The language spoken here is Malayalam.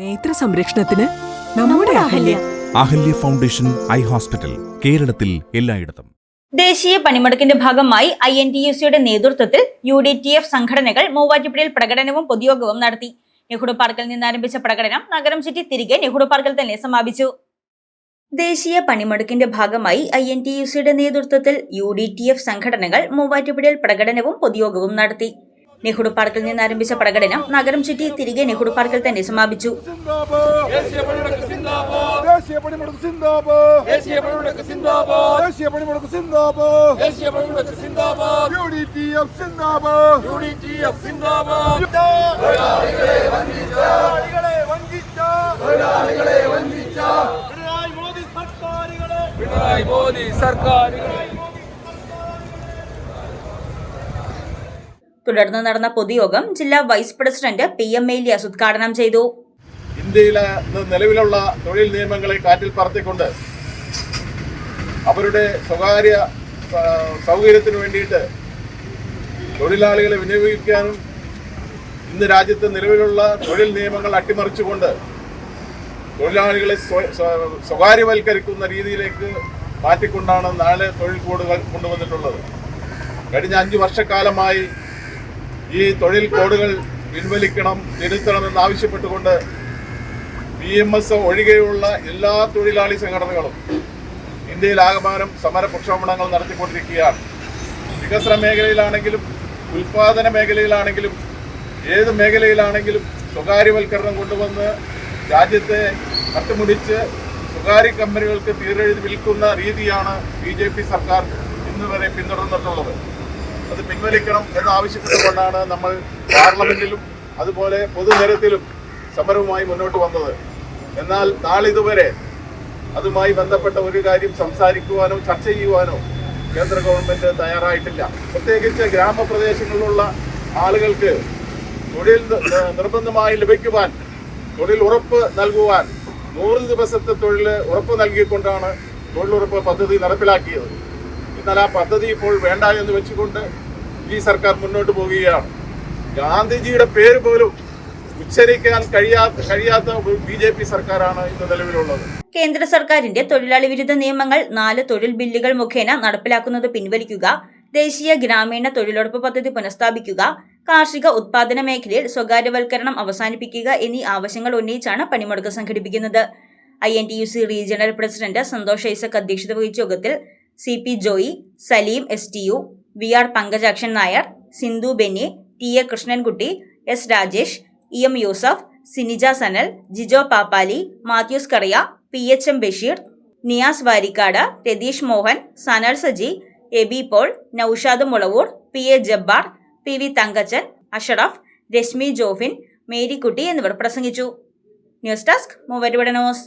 നേത്ര സംരക്ഷണത്തിന് നമ്മുടെ Ahalya. Ahalya foundation eye hospital കേരളത്തിൽ എല്ലായിടത്തും. ദേശീയ പണിമുടക്കിന്റെ ഭാഗമായി ഐ എൻ ടി യു സിയുടെ നേതൃത്വത്തിൽ യു ഡി ടി എഫ് സംഘടനകൾ മൂവാറ്റുപുഴയിൽ പ്രകടനവും പൊതുയോഗവും നടത്തി. നെഹ്റു പാർക്കിൽ നിന്ന് ആരംഭിച്ച പ്രകടനം നഗരം ചുറ്റി തിരികെ നെഹ്റു പാർക്കിൽ തന്നെ സമാപിച്ചു. ദേശീയ പണിമുടക്കിന്റെ ഭാഗമായി ഐ എൻ ടി യു സിയുടെ നേതൃത്വത്തിൽ യു ഡി ടി എഫ് സംഘടനകൾ മൂവാറ്റുപുഴയിൽ പ്രകടനവും പൊതുയോഗവും നടത്തി. നെഹ്റു പാർക്കിൽ നിന്ന് ആരംഭിച്ച പ്രകടനം നഗരം ചുറ്റി തിരികെ നെഹ്റു പാർക്കിൽ തന്നെ സമാപിച്ചു ദേശീയ തുടർന്ന് നടന്ന പൊതുയോഗം ജില്ലാ vice president P M Elias ഉദ്ഘാടനം ചെയ്തു. ഇന്ത്യയിലെ നിലവിലുള്ള തൊഴിൽ നിയമങ്ങളെ കാറ്റിൽ പറത്തിക്കൊണ്ട് അവരുടെ സ്വകാര്യ സൗകര്യത്തിന് വേണ്ടിയിട്ട് തൊഴിലാളികളെ വിനിയോഗിക്കാനും ഇന്ന് രാജ്യത്ത് നിലവിലുള്ള തൊഴിൽ നിയമങ്ങൾ അട്ടിമറിച്ചുകൊണ്ട് തൊഴിലാളികളെ സ്വ- സ്വ- സ്വകാര്യവൽക്കരിക്കുന്ന രീതിയിലേക്ക് മാറ്റിക്കൊണ്ടാണ് നാല് തൊഴിൽ കോഡുകൾ കൊണ്ടുവന്നിട്ടുള്ളത്. കഴിഞ്ഞ അഞ്ച് വർഷക്കാലമായി ഈ തൊഴിൽ കോഡുകൾ പിൻവലിക്കണം തിരുത്തണമെന്ന് ആവശ്യപ്പെട്ടുകൊണ്ട് ബി എം എസ് ഒഴികെയുള്ള എല്ലാ തൊഴിലാളി സംഘടനകളും ഇന്ത്യയിൽ ഇന്ത്യയിലാകമാനം സമര പ്രക്ഷോഭണങ്ങൾ നടത്തിക്കൊണ്ടിരിക്കുകയാണ്. വികസന മേഖലയിലാണെങ്കിലും ഉൽപാദന മേഖലയിലാണെങ്കിലും ഏത് മേഖലയിലാണെങ്കിലും സ്വകാര്യവൽക്കരണം കൊണ്ടുവന്ന് രാജ്യത്തെ കട്ടുമുടിച്ച് സ്വകാര്യ കമ്പനികൾക്ക് തീരെഴുതി വിൽക്കുന്ന രീതിയാണ് ബി പി സർക്കാർ ഇന്നുവരെ പിന്തുടർന്നിട്ടുള്ളത്. അത് പിൻവലിക്കണം എന്നാവശ്യപ്പെട്ടുകൊണ്ടാണ് നമ്മൾ പാർലമെന്റിലും അതുപോലെ പൊതുനിരത്തിലും സമരവുമായി മുന്നോട്ട് വന്നത്. എന്നാൽ നാളിതുവരെ അതുമായി ബന്ധപ്പെട്ട ഒരു കാര്യം സംസാരിക്കുവാനോ ചർച്ച ചെയ്യുവാനോ കേന്ദ്ര ഗവൺമെന്റ് തയ്യാറായിട്ടില്ല. പ്രത്യേകിച്ച് ഗ്രാമപ്രദേശങ്ങളിലുള്ള ആളുകൾക്ക് തൊഴിൽ നിർബന്ധമായി ലഭിക്കുവാൻ തൊഴിൽ ഉറപ്പ് നൽകുവാൻ നൂറ് ദിവസത്തെ തൊഴിൽ ഉറപ്പ് നൽകിക്കൊണ്ടാണ് തൊഴിലുറപ്പ് പദ്ധതി നടപ്പിലാക്കിയത്. എന്നാൽ ആ പദ്ധതി ഇപ്പോൾ വേണ്ട എന്ന് വെച്ചുകൊണ്ട് ഈ സർക്കാർ മുന്നോട്ട് പോവുകയാണ്. ഗാന്ധിജിയുടെ പേര് പോലും ഉച്ചരിക്കാൻ കഴിയാത്ത കഴിയാത്ത ബി ജെ പി സർക്കാരാണ് ഇന്ന് നിലവിലുള്ളത്. കേന്ദ്ര സർക്കാരിന്റെ തൊഴിലാളി വിരുദ്ധ നിയമങ്ങൾ നാല് തൊഴിൽ ബില്ലുകൾ മുഖേന നടപ്പിലാക്കുന്നത് പിൻവലിക്കുക ദേശീയ ഗ്രാമീണ തൊഴിലുറപ്പ് പദ്ധതി പുനഃസ്ഥാപിക്കുക കാർഷിക ഉത്പാദന മേഖലയിൽ സ്വകാര്യവൽക്കരണം അവസാനിപ്പിക്കുക എന്നീ ആവശ്യങ്ങൾ ഉന്നയിച്ചാണ് പണിമുടക്ക് സംഘടിപ്പിക്കുന്നത്. I N T U C regional president Santhosh Isaac അധ്യക്ഷത വഹിച്ച യോഗത്തിൽ C P Joy Saleem S T U V R Pankajakshan Nair Sindhu Benny T A Krishnankutty S Rajesh E M Yusuf Sinija Sanal Jijo Pappali Mathews Kuriya P H M Basheer Niyas Varikkad Ratheesh Mohan Sanal Saji Aby Paul Noushad Mulavoor P A Jabbar P V Thankachan Ashraf Reshmi Jophin Marykutty എന്നിവർ പ്രസംഗിച്ചു. News desk മൂവരുവിടനോസ്